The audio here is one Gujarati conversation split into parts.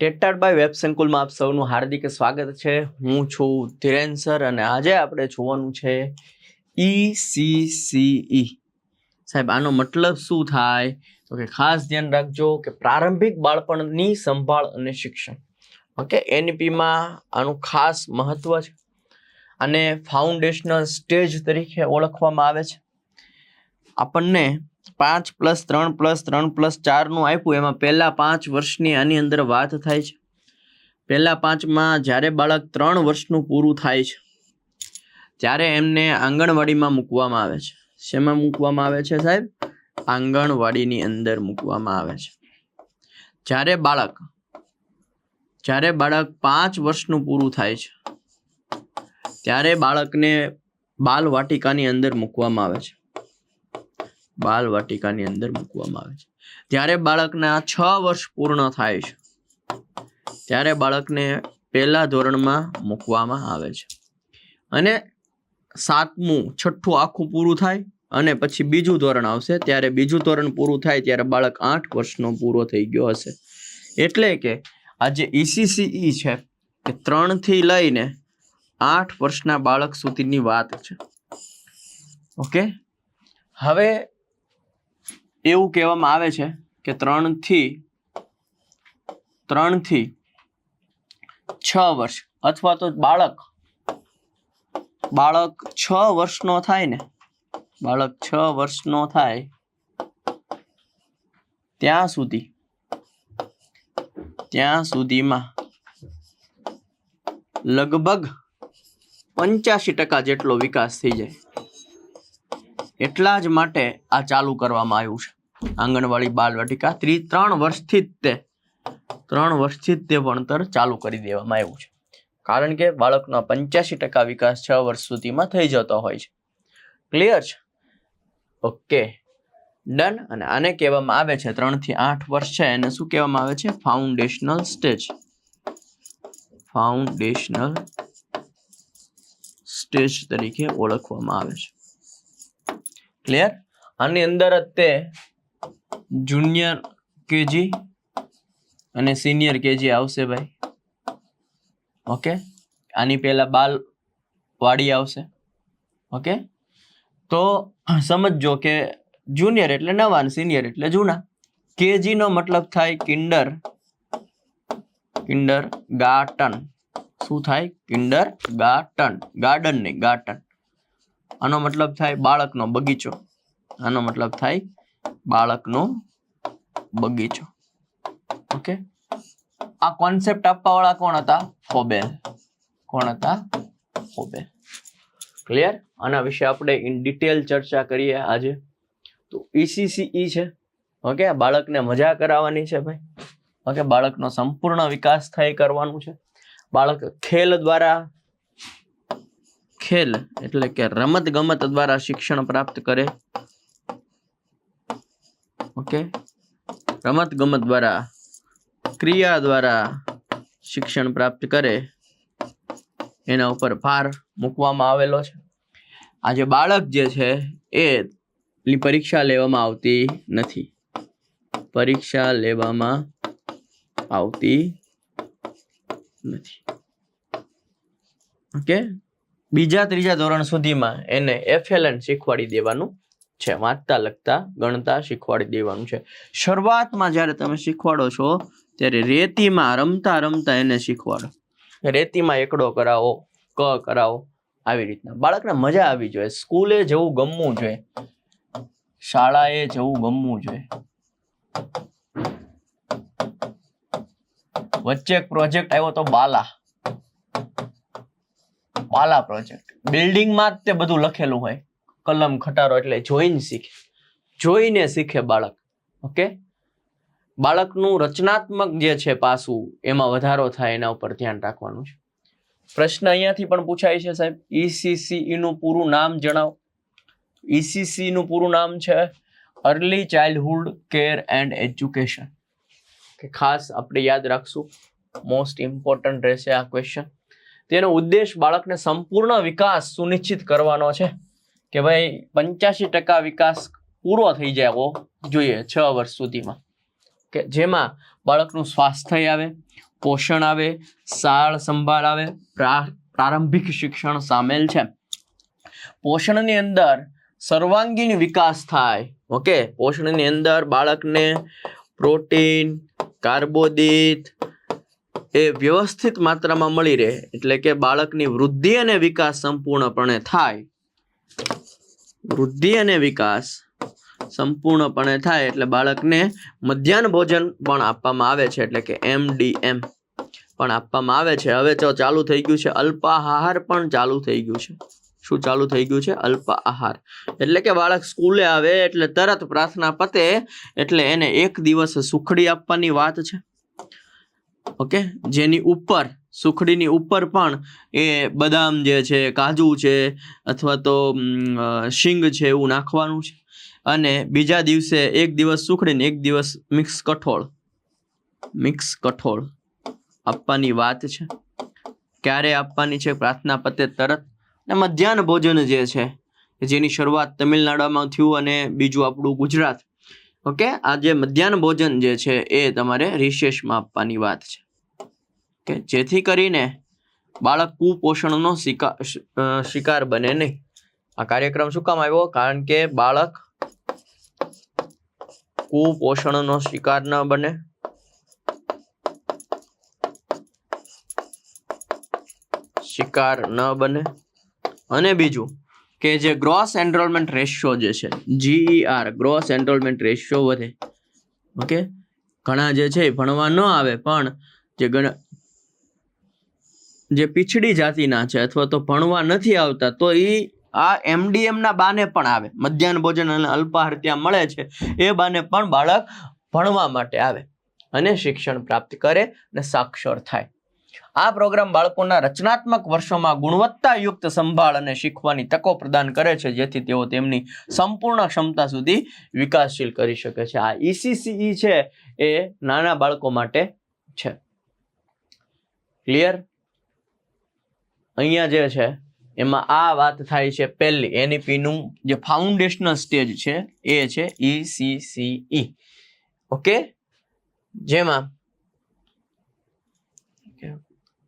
ટેટાડ બાય વેબ સંકુલમાં આપ સૌનું હાર્દિક સ્વાગત છે. હું છું ધીરેન સર અને આજે આપણે જોવાનું છે ઈસીસીઈ સી ઈ સાહેબ, આનો મતલબ શું થાય? તો કે ખાસ ધ્યાન રાખજો કે પ્રારંભિક બાળપણની સંભાળ અને શિક્ષણ. ઓકે એનપીમાં આનું ખાસ મહત્વ છે. અને ફાઉન્ડેશનલ સ્ટેજ તરીકે ઓળખવામાં આવે છે. આપણને પાંચ પ્લસ ત્રણ પ્લસ ત્રણ પ્લસ ચારનું આપ્યું. એમાં પહેલા પાંચ વર્ષની આની અંદર વાત થાય છે. પહેલા પાંચમાં જ્યારે બાળક ત્રણ વર્ષનું પૂરું થાય છે, ત્યારે એમને આંગણવાડીમાં મૂકવામાં આવે છે. શેમાં મૂકવામાં આવે છે સાહેબ? આંગણવાડીની અંદર મૂકવામાં આવે છે. જ્યારે બાળક જ્યારે બાળક પાંચ વર્ષનું પૂરું થાય છે, ત્યારે બાળકને બાલ વાટિકાની અંદર મૂકવામાં આવે છે. બાલ વાટિકાની અંદર મૂકવામાં આવે છે. જ્યારે બાળકના છ વર્ષ પૂર્ણ થાય છે. ત્યારે બાળકને પહેલા ધોરણમાં મૂકવામાં આવે છે. અને સાતમું, છઠ્ઠું આખું પૂરું થાય અને પછી બીજું ધોરણ આવશે. ત્યારે બીજું ધોરણ પૂરું થાય ત્યારે બાળક આઠ વર્ષનો પૂરો થઈ ગયો હશે. એટલે કે આ જે ઈસીસીઈ છે એ ત્રણથી લઈને આઠ વર્ષના બાળક સુધીની વાત છે. ઓકે? હવે એવું કહેવામાં આવે છે કે ત્રણથી ત્રણથી છ વર્ષ અથવા તો બાળક બાળક છ વર્ષનો થાય ને, બાળક છ વર્ષનો થાય ત્યાં સુધી, ત્યાં સુધીમાં લગભગ પંચ્યાસી ટકા જેટલો વિકાસ થઈ જાય. એટલા જ માટે આ ચાલુ કરવામાં આવ્યું છે. આંગણવાડી બાલવાટિકા ત્રી, ત્રણ વર્ષથી તે, ત્રણ વર્ષથી તે ભણતર ચાલુ કરી દેવામાં આવ્યું છે. કારણ કે બાળકનો પંચ્યાસી ટકા વિકાસ છ વર્ષ સુધીમાં થઈ જતો હોય છે. ક્લિયર છે? ઓકે ડન અને આને કહેવામાં આવે છે ત્રણથી આઠ વર્ષ છે. એને શું કહેવામાં આવે છે? ફાઉન્ડેશનલ સ્ટેજ ફાઉન્ડેશનલ સ્ટેજ તરીકે ઓળખવામાં આવે છે. ક્લિયર આની અંદર જ તે જુનિયર કેજી અને સિનિયર કેજી આવશે ભાઈ. ઓકે આની પહેલા બાલ વાડી આવશે. ઓકે તો સમજજો કે જુનિયર એટલે નવા સિનિયર એટલે જૂના. કેજી નો મતલબ થાય કિન્ડર કિન્ડર ગાર્ટન. શું થાય? કિન્ડર ગાર્ટન. ગાર્ડન નહીં, ગાર્ટન. આનો મતલબ થાય બાળકનો બગીચો. આનો મતલબ થાય બાળકનો બગીચો. ઓકે? આ કોન્સેપ્ટ આપવા વાળા કોણ હતા? ફોબેલ કોણ હતા? ફોબેલ ક્લિયર આના વિશે આપણે ઇન ડિટેલ ચર્ચા કરીએ આજે. તો ઈસીસીઈ છે. ઓકે? બાળકને મજા કરાવવાની છે ભાઈ. ઓકે? બાળકનો સંપૂર્ણ વિકાસ થાય કરવાનું છે. બાળક ખેલ દ્વારા ખેલ એટલે કે રમત ગમત દ્વારા શિક્ષણ પ્રાપ્ત કરે. ઓકે? રમત ગમત દ્વારા, ક્રિયા દ્વારા શિક્ષણ પ્રાપ્ત કરે. એના ઉપર ભાર મૂકવામાં આવેલો છે. આજે બાળક જે છે એ પરીક્ષા લેવામાં આવતી નથી. પરીક્ષા લેવામાં આવતી નથી. ઓકે? બીજા ત્રીજા ધોરણ સુધીમાં એને એફએલએન શીખવાડી દેવાનું છે. વાંચતા, લખતા, ગણતા શીખવાડી દેવાનું છે. શરૂઆતમાં જ્યારે તમે શીખવાડો છો, ત્યારે રેતીમાં રમતા રમતા એને શીખવાડો. રેતીમાં એકડો કરાવો, ક કરાવો, આવી રીતના. બાળકને મજા આવી જોઈએ. સ્કૂલે જવું ગમવું જોઈએ. શાળાએ જવું ગમવું જોઈએ. વચ્ચે એક પ્રોજેક્ટ આવ્યો તો બાલા. બાલા પ્રોજેક્ટ બિલ્ડિંગમાં જ તે બધું લખેલું હોય. કલમ, ખટારો એટલે જોઈને શીખે. જોઈને શીખે બાળક. ઓકે બાળકનું રચનાત્મક જે છે પાસું, એમાં વધારો થાય એના ઉપર ધ્યાન રાખવાનું છે. પ્રશ્ન અહીંયાથી પણ પૂછાય છે સાહેબ. ઈસીસીઈ નું પૂરું નામ જણાવો. ઈસીસી નું પૂરું નામ છે early childhood care and education કે ખાસ આપણે યાદ રાખશું. મોસ્ટ ઇમ્પોર્ટન્ટ રહેશે આ ક્વેશ્ચન તેનો ઉદ્દેશ બાળકને સંપૂર્ણ વિકાસ સુનિશ્ચિત કરવાનો છે કે ભાઈ પંચ્યાસી ટકા વિકાસ પૂરો થઈ જાય જોઈએ છ વર્ષ સુધીમાં. કે જેમાં બાળકનું સ્વાસ્થ્ય આવે, પોષણ આવે સાળ સંભાળ આવે, પ્રા- પ્રારંભિક શિક્ષણ સામેલ છે. પોષણની અંદર સર્વાંગીણ વિકાસ થાય. ઓકે? પોષણની અંદર બાળકને પ્રોટીન, કાર્બોદિત એ વ્યવસ્થિત માત્રામાં મળી રહે, એટલે કે બાળકની વૃદ્ધિ અને વિકાસ સંપૂર્ણપણે થાય. વૃદ્ધિ અને વિકાસ સંપૂર્ણપણે થાય એટલે બાળકને મધ્યાહન ભોજન પણ આપવામાં આવે છે, એટલે કે એમડીએમ પણ આપવામાં આવે છે. હવે તો ચાલુ થઈ ગયું છે, અલ્પાહાર પણ ચાલુ થઈ ગયું છે. શું ચાલુ થઈ ગયું છે? અલ્પાહાર. એટલે કે બાળક સ્કૂલે આવે એટલે તરત પ્રાર્થના પતે, એટલે એને એક દિવસ સુખડી આપવાની વાત છે. ઓકે? જેની ઉપર, સુખડીની ઉપર પણ એ બદામ જે છે, કાજુ છે, અથવા તો શીંગ છે એવું નાખવાનું છે. અને બીજા દિવસે એક દિવસ સુખડીને એક દિવસ મિક્સ કઠોળ. મિક્સ કઠોળ. આપવાની વાત છે. ક્યારે આપવાની છે? પ્રાર્થના પતે તરત. અને મધ્યાહન ભોજન જે છે જેની શરૂઆત તમિલનાડુમાં થયું અને બીજું આપણું ગુજરાત. ઓકે? આ જે મધ્યાહન ભોજન જે છે, એ તમારે રિશેષમાં આપવાની વાત છે. કે જેથી કરીને બાળક કુપોષણનો શિકાર શિકાર બને નહીં. આ કાર્યક્રમ શું કામ આવ્યો? કારણ કે બાળક કુપોષણનો શિકાર ન બને. શિકાર ન બને. અને બીજું કે જે ગ્રોસ એનરોલમેન્ટ રેશિયો જે છે જીઈઆર ગ્રોસ એનરોલમેન્ટ રેશિયો વધે. ઓકે ઘણા જે છે ભણવા ન આવે, પણ જે જે પીછડી જાતિના છે અથવા તો ભણવા નથી આવતા, તો એ આ એમડીએમના બાને પણ આવે. મધ્યાહન ભોજન અને અલ્પાહાર ત્યાં મળે છે. એ બાને પણ બાળક ભણવા માટે આવે અને શિક્ષણ પ્રાપ્ત કરે અને સાક્ષર થાય. આ પ્રોગ્રામ બાળકોના રચનાત્મક વર્ષોમાં ગુણવત્તાયુક્ત સંભાળ અને શીખવાની તકો પ્રદાન કરે છે, જેથી તેઓ તેમની સંપૂર્ણ ક્ષમતા સુધી વિકાસશીલ કરી શકે છે. આ ઈસીસીઈ છે એ નાના બાળકો માટે છે. ક્લિયર અહીંયા જે છે, એમાં આ વાત થાય છે પહેલી. એનઈપીનું જે ફાઉન્ડેશનલ સ્ટેજ છે, એ છે ઈસીસીઈ ઓકે જેમાં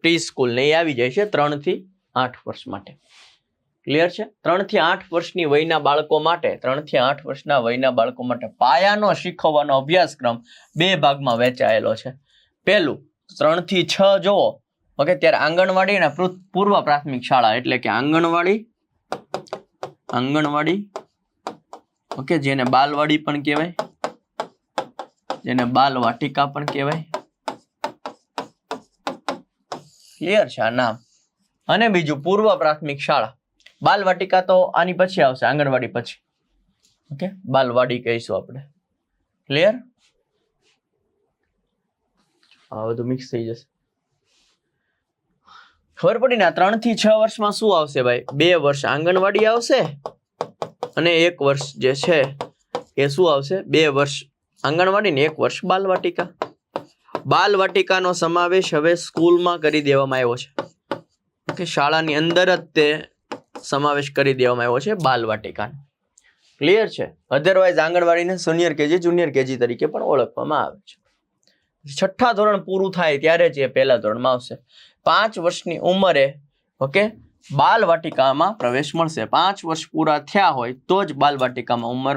પ્રી સ્કૂલ ને એ આવી જાય છે ત્રણથી આઠ વર્ષ માટે. ક્લિયર છે? ત્રણથી આઠ વર્ષની વયના બાળકો માટે, ત્રણથી આઠ વર્ષના વયના બાળકો માટે પાયાનો શીખવવાનો અભ્યાસક્રમ બે ભાગમાં વહેંચાયેલો છે. પહેલું, ત્રણથી છ જોવો ઓકે, ત્યારે આંગણવાડી અને પૂર્વ પ્રાથમિક શાળા એટલે કે આંગણવાડી આંગણવાડી, ઓકે, જેને બાલવાડી પણ કહેવાય, જેને બાલ વાટિકા પણ કહેવાય. ક્લિયર છે આ નામ. અને બીજું પૂર્વ પ્રાથમિક શાળા. બાલવાટિકા તો આની પછી આવશે, આંગણવાડી પછી. ઓકે, બાલવાડી કહીશું આપણે. ક્લિયર આ બધું મિક્સ થઈ જશે. ખબર પડી ને ત્રણથી છ વર્ષમાં શું આવશે ભાઈ? બે વર્ષ આંગણવાડી આવશે અને એક વર્ષ જે છે એ શું આવશે? બે વર્ષ આંગણવાડી ને એક વર્ષ બાલવાટિકા. બાલવાટિકાનો સમાવેશ હવે સ્કૂલમાં કરી દેવામાં આવ્યો છે. કે શાળાની અંદર જ તે સમાવેશ કરી દેવામાં આવ્યો છે બાલવાટિકાનો. ક્લિયર છે? અધરવાઇઝ આંગણવાડીને સિનિયર કેજી જુનિયર કેજી તરીકે પણ ઓળખવામાં આવે છે. છઠ્ઠા ધોરણ પૂરું થાય ત્યારે જ એ પહેલા ધોરણમાં આવશે. પાંચ વર્ષની ઉંમરે, ઓકે, બાલવાટિકામાં પ્રવેશ મળશે. પાંચ વર્ષ પૂરા થયા હોય તો જ બાલવાટિકામાં ઉંમર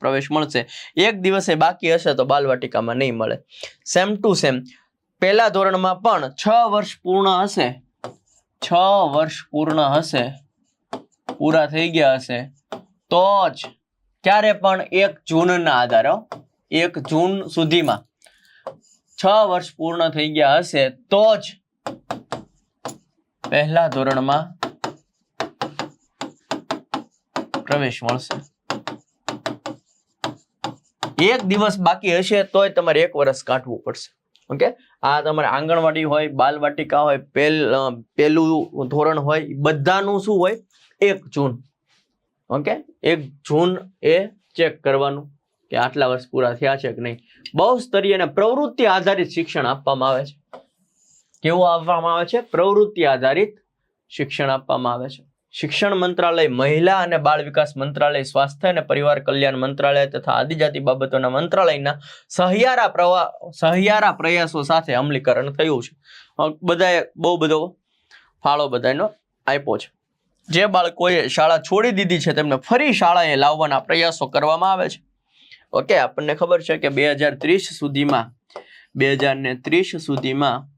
પ્રવેશ મળશે. એક દિવસે બાકી હશે તો બાલવાટિકામાં નહીં મળે. સેમ ટુ સેમ પહેલા ધોરણમાં પણ છ વર્ષ પૂર્ણ હશે. છ વર્ષ પૂર્ણ હશે. પૂરા થઈ ગયા હશે. તો જ ક્યારે પણ એક જૂનના આધારે એક જૂન સુધીમાં છ વર્ષ પૂર્ણ થઈ ગયા હશે તો જ પહેલા ધોરણમાં પ્રવેશ મળશે. એક દિવસ બાકી હશે તોય તમારે એક વર્ષ કાઢવું પડશે. ઓકે? આ તમારે આંગણવાડી હોય, બાલવાટિકા હોય, પેલ ધોરણ હોય બધાનું શું હોય? એક જૂન. ઓકે? એક જૂન એ ચેક કરવાનું કે આટલા વર્ષ પૂરા થયા છે કે નહીં. બહુ સ્તરીય અને પ્રવૃત્તિ આધારિત શિક્ષણ આપવામાં આવે છે. કેવું આપવામાં આવે છે? પ્રવૃત્તિ આધારિત શિક્ષણ આપવામાં આવે છે. શિક્ષણ મંત્રાલય મહિલા અને બાળ વિકાસ મંત્રાલય, સ્વાસ્થ્ય અને પરિવાર કલ્યાણ મંત્રાલય તથા આદિજાતિ બાબતોના મંત્રાલયના સહિયારા પ્રવા, સહિયારા પ્રયાસો સાથે અમલીકરણ થયું છે. બધાએ બહુ બધો ફાળો બધાનો આપ્યો છે. જે બાળકોએ શાળા છોડી દીધી છે, તેમને ફરી શાળાએ લાવવાના પ્રયાસો કરવામાં આવે છે. ઓકે, આપણને ખબર છે કે બે હજાર ત્રીસ સુધીમાં, બે હજાર ત્રીસ સુધીમાં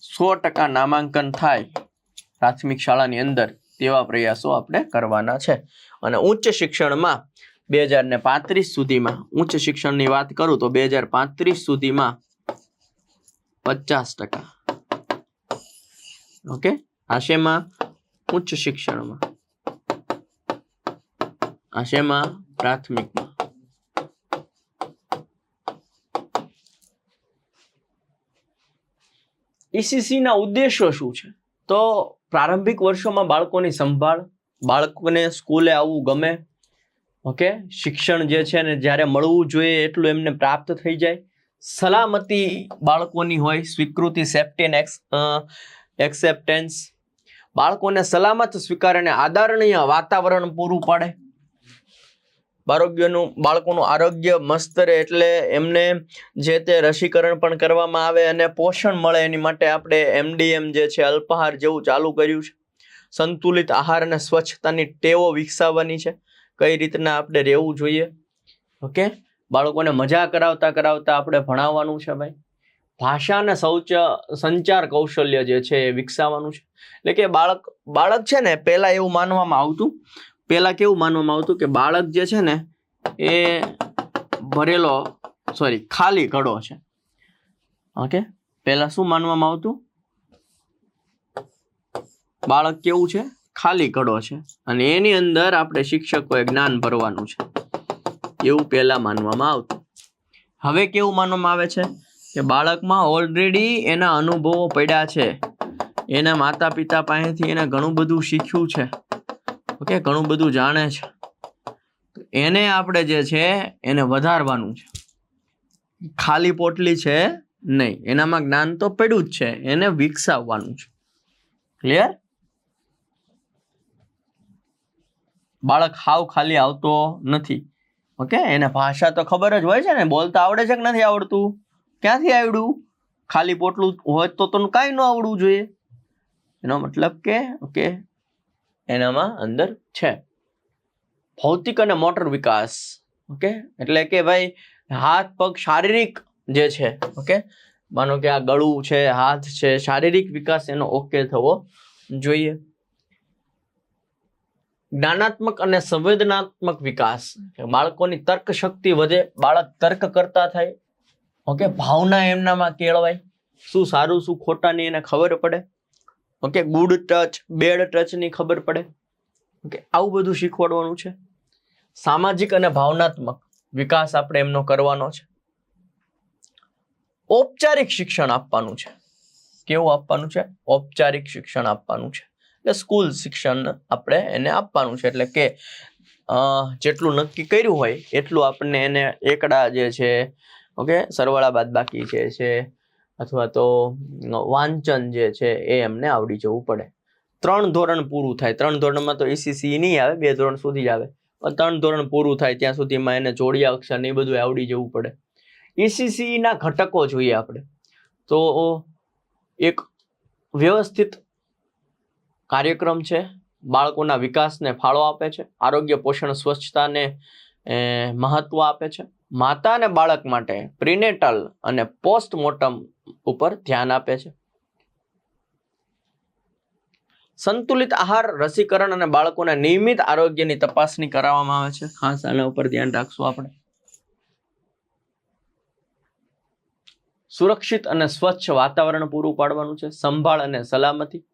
સો ટકા નામાંકન થાય પ્રાથમિક શાળાની અંદર તેવા પ્રયાસો આપણે કરવાના છે. અને ઉચ્ચ શિક્ષણમાં બે હજાર ને પાંત્રીસ સુધીમાં, ઉચ્ચ શિક્ષણની વાત કરું તો બે હજાર પાંત્રીસ સુધીમાં પચાસ ટકા. ઓકે? આશેમાં ઉચ્ચ શિક્ષણમાં. આશેમાં પ્રાથમિકમાં. ECC ના ઉદ્દેશો શું છે? તો પ્રારંભિક વર્ષોમાં બાળકોની સંભાળ, બાળકોને સ્કૂલે આવવું ગમે, ઓકે? શિક્ષણ જે છે ને જ્યારે મળવું જોઈએ એટલું એમને પ્રાપ્ત થઈ જાય. સલામતી બાળકોની હોય, સ્વીકૃતિ સેફ્ટી એન્ડ એક્સેપ્ટન્સ બાળકોને સલામત સ્વીકાર અને આદરણીય વાતાવરણ પૂરું પાડે. આરોગ્યનું બાળકોનું આરોગ્ય મસ્ત રહે એટલે એમને જે તે રસીકરણ પણ કરવામાં આવે અને પોષણ મળે એની માટે આપણે એમડીએમ જે છે, અલ્પાહાર જેવું ચાલુ કર્યું છે. સંતુલિત આહાર અને સ્વચ્છતાની ટેવો વિકસાવવાની છે. કઈ રીતના આપણે રહેવું જોઈએ? ઓકે? બાળકોને મજા કરાવતા કરાવતા આપણે ભણાવવાનું છે ભાઈ. ભાષા અને શૌચ, સંચાર કૌશલ્ય જે છે એ વિકસાવવાનું છે. એટલે કે બાળક બાળક છે ને, પહેલા એવું માનવામાં આવતું પહેલા કેવું માનવામાં આવતું કે બાળક જે છે ને, એ ભરેલો સોરી ખાલી ઘડો છે. ઓકે પહેલા શું માનવામાં આવતું? બાળક કેવું છે? ખાલી ઘડો છે. અને એની અંદર આપણે શિક્ષકોએ જ્ઞાન ભરવાનું છે. એવું પહેલા માનવામાં આવતું. હવે કેવું માનવામાં આવે છે? કે બાળકમાં ઓલરેડી એના અનુભવો પડ્યા છે. એના માતા પિતા પાસેથી એને ઘણું બધું શીખ્યું છે. ઓકે ઘણું બધું જાણે છે. તો એને આપણે જે છે, એને વધારવાનું છે. ખાલી પોટલી છે નહીં. એનામાં જ્ઞાન તો પડ્યું જ છે. એને વિકસાવવાનું છે. ક્લિયર બાળક હાવ ખાલી આવતો નથી. ઓકે? એને ભાષા તો ખબર જ હોય છે ને. બોલતા આવડે છે કે નથી આવડતું? ક્યાંથી આવડ્યું? ખાલી પોટલું હોય તો તને કાંઈ ન આવડવું જોઈએ. એનો મતલબ કે, ઓકે એનામાં અંદર છે. ભૌતિક અને મોટર વિકાસ, ઓકે? એટલે કે ભાઈ, હાથ, પગ, શારીરિક જે છે, ઓકે? માનો કે આ ગળું છે, હાથ છે, શારીરિક વિકાસ એનો ઓકે થવો જોઈએ. જ્ઞાનાત્મક અને સંવેદનાત્મક વિકાસ. બાળકોની તર્ક શક્તિ વધે, બાળક તર્ક કરતા થાય, ઓકે? ભાવના એમનામાં કેળવાય. શું સારું, શું ખોટાની એને ખબર પડે? ઓકે ગુડ ટચ બેડ ટચની ખબર પડે. ઓકે આવું બધું શીખવાડવાનું છે. સામાજિક અને ભાવનાત્મક વિકાસ આપણે એમનો કરવાનો છે. ઔપચારિક શિક્ષણ આપવાનું છે. કેવું આપવાનું છે? ઔપચારિક શિક્ષણ આપવાનું છે. એટલે સ્કૂલ શિક્ષણ આપણે એને આપવાનું છે. એટલે કે જેટલું નક્કી કર્યું હોય એટલું આપણને એને એકડા જે છે ઓકે સરવાળા બાદબાકી જે છે અથવા તો વાંચન જે છે એ એમને આવડી જવું પડે. ત્રણ ધોરણ પૂરું થાય. ત્રણ ધોરણમાં તો એસીસી નહીં આવે, બે ધોરણ સુધી આવે. પણ ત્રણ ધોરણ પૂરું થાય ત્યાં સુધીમાં એને જોડિયા અક્ષર ને એ બધું આવડી જવું પડે. ઈસીસીના ઘટકો જોઈએ આપણે. તો એક વ્યવસ્થિત કાર્યક્રમ છે. બાળકોના વિકાસને ફાળો આપે છે. આરોગ્ય, પોષણ, સ્વચ્છતાને મહત્વ આપે છે. માતા અને બાળક માટે પ્રિનેટલ અને પોસ્ટમોર્ટમ ઉપર ધ્યાન આપે છે. સંતુલિત આહાર, રસીકરણ અને બાળકોના નિયમિત આરોગ્યની તપાસણી કરાવવામાં આવે છે. ખાસ આના ઉપર ધ્યાન રાખશું આપણે. સુરક્ષિત અને સ્વચ્છ વાતાવરણ પૂરું પાડવાનું છે. સંભાળ અને સલામતી.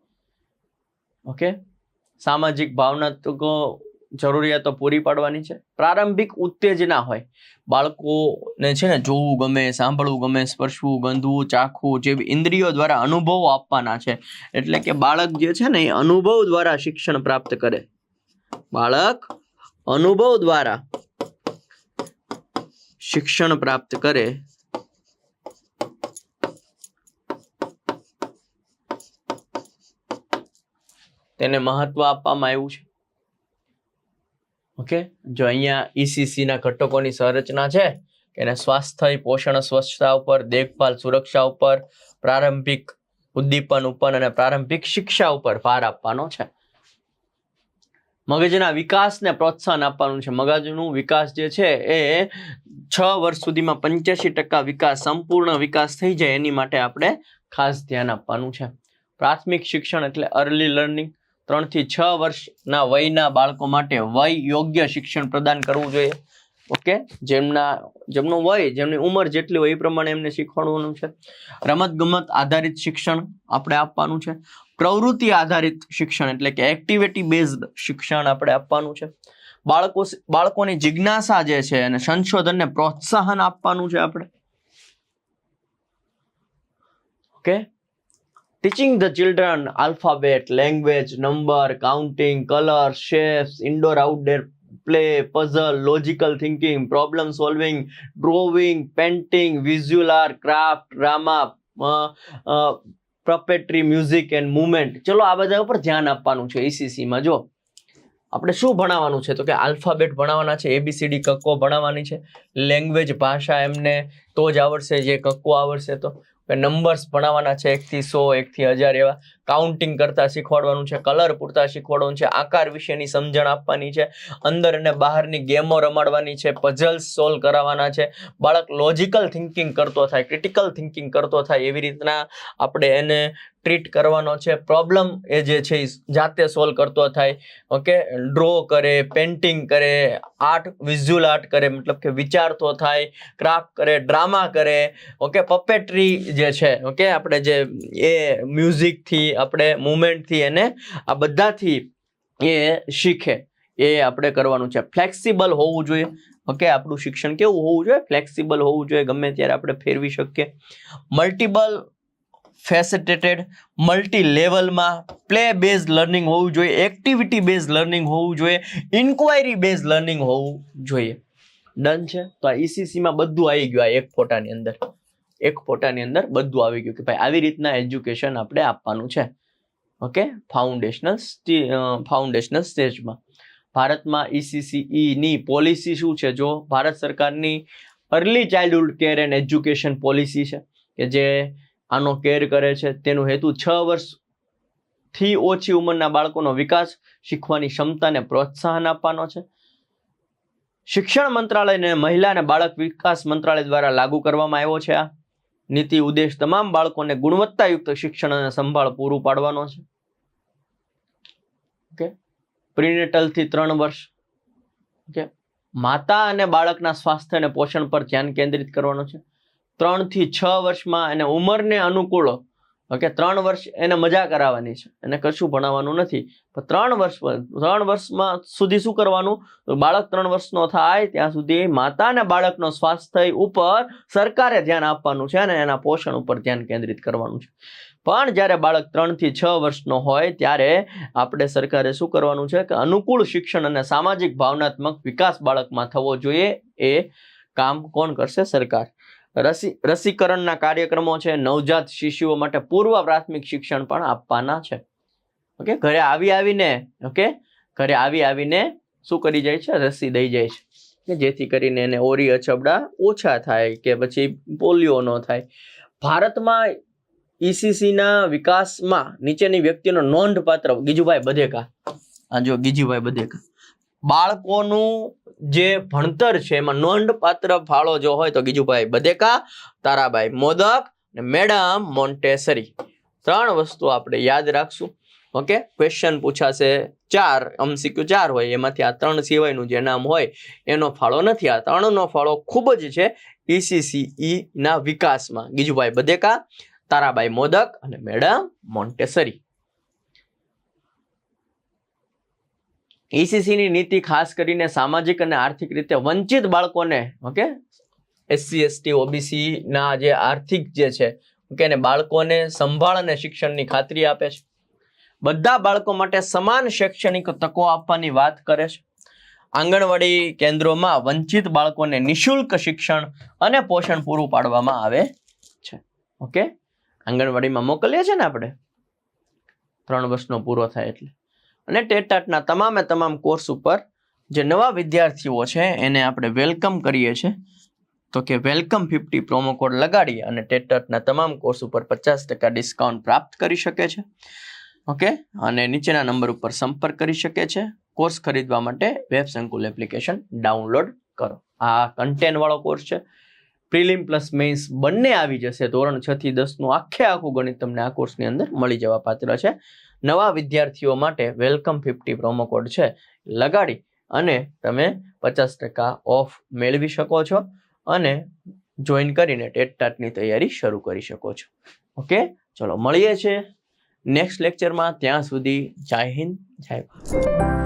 ઓકે? સામાજિક ભાવનાત્મક જરૂરિયાતો પૂરી પાડવાની છે. પ્રારંભિક ઉત્તેજના હોય. બાળકોને છે ને જોવું ગમે, સાંભળવું ગમે, સ્પર્શવું, ગંધવું, ચાખવું જેવી ઇન્દ્રિયો દ્વારા અનુભવો આપવાના છે. એટલે કે બાળક જે છે ને એ અનુભવ દ્વારા શિક્ષણ પ્રાપ્ત કરે. બાળક અનુભવ દ્વારા શિક્ષણ પ્રાપ્ત કરે. તેને મહત્વ આપવામાં આવ્યું છે. ઓકે? જો અહીંયા ઈસીસીના ઘટકોની સંરચના છે એને સ્વાસ્થ્ય, પોષણ, સ્વચ્છતા ઉપર, દેખભાલ, સુરક્ષા ઉપર, પ્રારંભિક ઉદ્દીપન ઉપર અને પ્રારંભિક શિક્ષા ઉપર ભાર આપવાનો છે. મગજના વિકાસને પ્રોત્સાહન આપવાનું છે. મગજનું વિકાસ જે છે એ છ વર્ષ સુધીમાં પંચ્યાસી ટકા વિકાસ, સંપૂર્ણ વિકાસ થઈ જાય એની માટે આપણે ખાસ ધ્યાન આપવાનું છે. પ્રાથમિક શિક્ષણ એટલે અર્લી લર્નિંગ ત્રણથી છ વર્ષના વયના બાળકો માટે વય યોગ્ય શિક્ષણ પ્રદાન કરવું જોઈએ. ઓકે? જેમના, જેમનું વય, જેમની ઉંમર જેટલી હોય એ પ્રમાણે એમને શીખવાડવાનું છે. રમત ગમત આધારિત શિક્ષણ આપણે આપવાનું છે. પ્રવૃત્તિ આધારિત શિક્ષણ એટલે કે એક્ટિવિટી બેઝડ શિક્ષણ આપણે આપવાનું છે. બાળકો બાળકોની જિજ્ઞાસા જે છે અને સંશોધનને પ્રોત્સાહન આપવાનું છે આપણે. Okay? Teaching the children alphabet language number counting colour shapes indoor outdoor play puzzle logical thinking problem solving drawing painting visual art craft drama puppetry music and movement ચલો, આ બધા ઉપર ધ્યાન આપવાનું છે ઈસીસીમાં જો, આપણે શું ભણાવવાનું છે? તો કે આલ્ફાબેટ ભણાવવાના છે એબીસીડી કક્કો ભણાવવાની છે લેંગ્વેજ ભાષા એમને તો જ આવડશે, જે કક્કો આવડશે તો. નંબર્સ ભણાવવાના છે એકથી સો એકથી હજાર એવા. કાઉન્ટિંગ કરતા શીખવાડવાનું છે કલર પૂરતા શીખવાડવાનું છે, આકાર વિશેની સમજણ આપવાની છે, અંદર અને બહારની ગેમો રમાડવાની છે પઝલ્સ સોલ્વ કરાવવાના છે, બાળક લોજિકલ થિંકિંગ કરતો થાય ક્રિટિકલ થિંકિંગ કરતો થાય, એવી રીતના આપણે એને ટ્રીટ કરવાનો છે. પ્રોબ્લેમ એ જે છે એ જાતે સોલ્વ કરતો થાય ઓકે ડ્રો કરે પેન્ટિંગ કરે આર્ટ વિઝ્યુઅલ આર્ટ કરે, મતલબ કે વિચારતો થાય ક્રાફ્ટ કરે ડ્રામા કરે ઓકે પપેટ્રી જે છે ઓકે આપણે જે એ મ્યુઝિકથી આપણે મુવમેન્ટથી એને આ બધાથી એ શીખે. એ આપણે કરવાનું છે. ફ્લેક્સિબલ હોવું જોઈએ. ઓકે આપણું શિક્ષણ કેવું હોવું જોઈએ? ફ્લેક્સિબલ હોવું જોઈએ. ગમે ત્યારે આપણે ફેરવી શકીએ. મલ્ટિપલ ફેસેટેટેડ મલ્ટી લેવલમાં પ્લે બેઝ લર્નિંગ હોવું જોઈએ. એક્ટિવિટી બેઝ લર્નિંગ હોવું જોઈએ. ઇન્ક્વાયરી બેઝ લર્નિંગ હોવું જોઈએ. ડન છે? તો આ ઈસીસીમાં બધું આવી ગયું આ એક ફોટાની અંદર. એક ફોટાની અંદર બધું આવી ગયું કે ભાઈ આવી રીતના એજ્યુકેશન આપણે આપવાનું છે. ઓકે ફાઉન્ડેશનલ ફાઉન્ડેશનલ સ્ટેજમાં ભારતમાં ઈસીસીઈની પોલિસી શું છે? જો ભારત સરકારની early childhood care and education policy છે, કે જે આનો કેર કરે છે, તેનો હેતુ છ વર્ષથી ઓછી ઉંમરના બાળકોનો વિકાસ શીખવાની ક્ષમતાને પ્રોત્સાહન આપવાનો છે. શિક્ષણ મંત્રાલયને મહિલા અને બાળક વિકાસ મંત્રાલય દ્વારા લાગુ કરવામાં આવ્યો છે આ. નીતિ ઉદ્દેશ તમામ બાળકોને ગુણવત્તાયુક્ત શિક્ષણ અને સંભાળ પૂરું પાડવાનો છે. ઓકે પ્રિનેટલથી ત્રણ વર્ષ. ઓકે માતા અને બાળકના સ્વાસ્થ્ય અને પોષણ પર ધ્યાન કેન્દ્રિત કરવાનું છે. ત્રણથી છ વર્ષમાં એને ઉંમરને અનુકૂળ ઓકે, ત્રણ વર્ષ એને મજા કરાવવાની છે. એને કશું ભણાવવાનું નથી. પણ ત્રણ વર્ષ ત્રણ વર્ષમાં સુધી શું કરવાનું? તો બાળક ત્રણ વર્ષનો થાય, ત્યાં સુધી માતા અને બાળકનો સ્વાસ્થ્ય ઉપર સરકારે ધ્યાન આપવાનું છે અને એના પોષણ ઉપર ધ્યાન કેન્દ્રિત કરવાનું છે. પણ જ્યારે બાળક ત્રણથી છ વર્ષનો હોય, ત્યારે આપણે સરકારે શું કરવાનું છે કે અનુકૂળ શિક્ષણ અને સામાજિક ભાવનાત્મક વિકાસ બાળકમાં થવો જોઈએ. એ કામ કોણ કરશે? સરકાર. રસી, રસીકરણના કાર્યક્રમો છે, નવજાત શિશુઓ માટે પૂર્વ પ્રાથમિક શિક્ષણ પણ આપવાના છે. ઓકે, ઘરે આવી આવીને, ઓકે, ઘરે આવી આવીને શું કરી જાય છે? રસી દઈ જાય છે. કે જેથી કરીને એને ઓરી અછબડા ઓછા થાય કે પછી પોલિયો ન થાય. ભારતમાં ઈસીસીના વિકાસમાં નીચેની વ્યક્તિનો નોંધપાત્ર ગીજુભાઈ બધેકા. આ જો ગીજુભાઈ બધેકા. બાળકોનું જે ભણતર છે, એમાં નોંધપાત્ર ફાળો જો હોય તો ગીજુભાઈ બધેકા, તારાબાઈ મોદક અને મેડમ મોન્ટેસરી. ત્રણ વસ્તુ આપણે યાદ રાખશું. ઓકે? ક્વેશ્ચન પૂછાશે ચાર એમસીક્યુ ચાર હોય, એમાંથી આ ત્રણ સિવાયનું જે નામ હોય, એનો ફાળો નથી. આ ત્રણનો ફાળો ખૂબ જ છે ઈસીસીઈ ના વિકાસમાં. ગીજુભાઈ બધેકા, તારાબાઈ મોદક અને મેડમ મોન્ટેસરી. ECC ની નીતિ ખાસ કરીને સામાજિક અને આર્થિક રીતે વંચિત બાળકોને, ઓકે? એસસી એસટી ઓબીસીના જે આર્થિક જે છે, ઓકે ને બાળકોને સંભાળ અને શિક્ષણની ખાતરી આપે છે. બધા બાળકો માટે સમાન શૈક્ષણિક તકો આપવાની વાત કરે છે. આંગણવાડી કેન્દ્રોમાં વંચિત બાળકોને નિઃશુલ્ક શિક્ષણ અને પોષણ પૂરું પાડવામાં આવે છે, ઓકે? આંગણવાડીમાં મોકલીએ છીએ ને આપણે? ત્રણ વર્ષનો પૂરો થાય એટલે. અને ટેટાટના તમામે તમામ કોર્સ ઉપર જે નવા વિદ્યાર્થીઓ છે, એને આપણે વેલકમ કરીએ છીએ. તો કે વેલકમ ફિફ્ટી પ્રોમો કોડ લગાડી અને ટેટાટના તમામ કોર્સ ઉપર પચાસ ટકા ડિસ્કાઉન્ટ પ્રાપ્ત કરી શકે છે. ઓકે અને નીચેના નંબર ઉપર સંપર્ક કરી શકે છે. કોર્સ ખરીદવા માટે વેબ સંકુલ એપ્લિકેશન ડાઉનલોડ કરો. આ કન્ટેન્ટ વાળો કોર્સ છે. પ્રિલિમ પ્લસ મેન્સ બંને આવી જશે. ધોરણ છ થી દસનું આખે આખું ગણિત તમને આ કોર્સની અંદર મળી જવા પાત્ર છે. નવા વિદ્યાર્થીઓ માટે વેલકમ ફિફ્ટી પ્રોમો કોડ છે. લગાડી અને તમે પચાસ ટકા ઓફ મેળવી શકો છો અને જોઈન કરીને ટેટ ટાટની તૈયારી શરૂ કરી શકો છો. ઓકે? ચલો, મળીએ છીએ નેક્સ્ટ લેક્ચરમાં. ત્યાં સુધી જય હિન્દ, જય ભારત.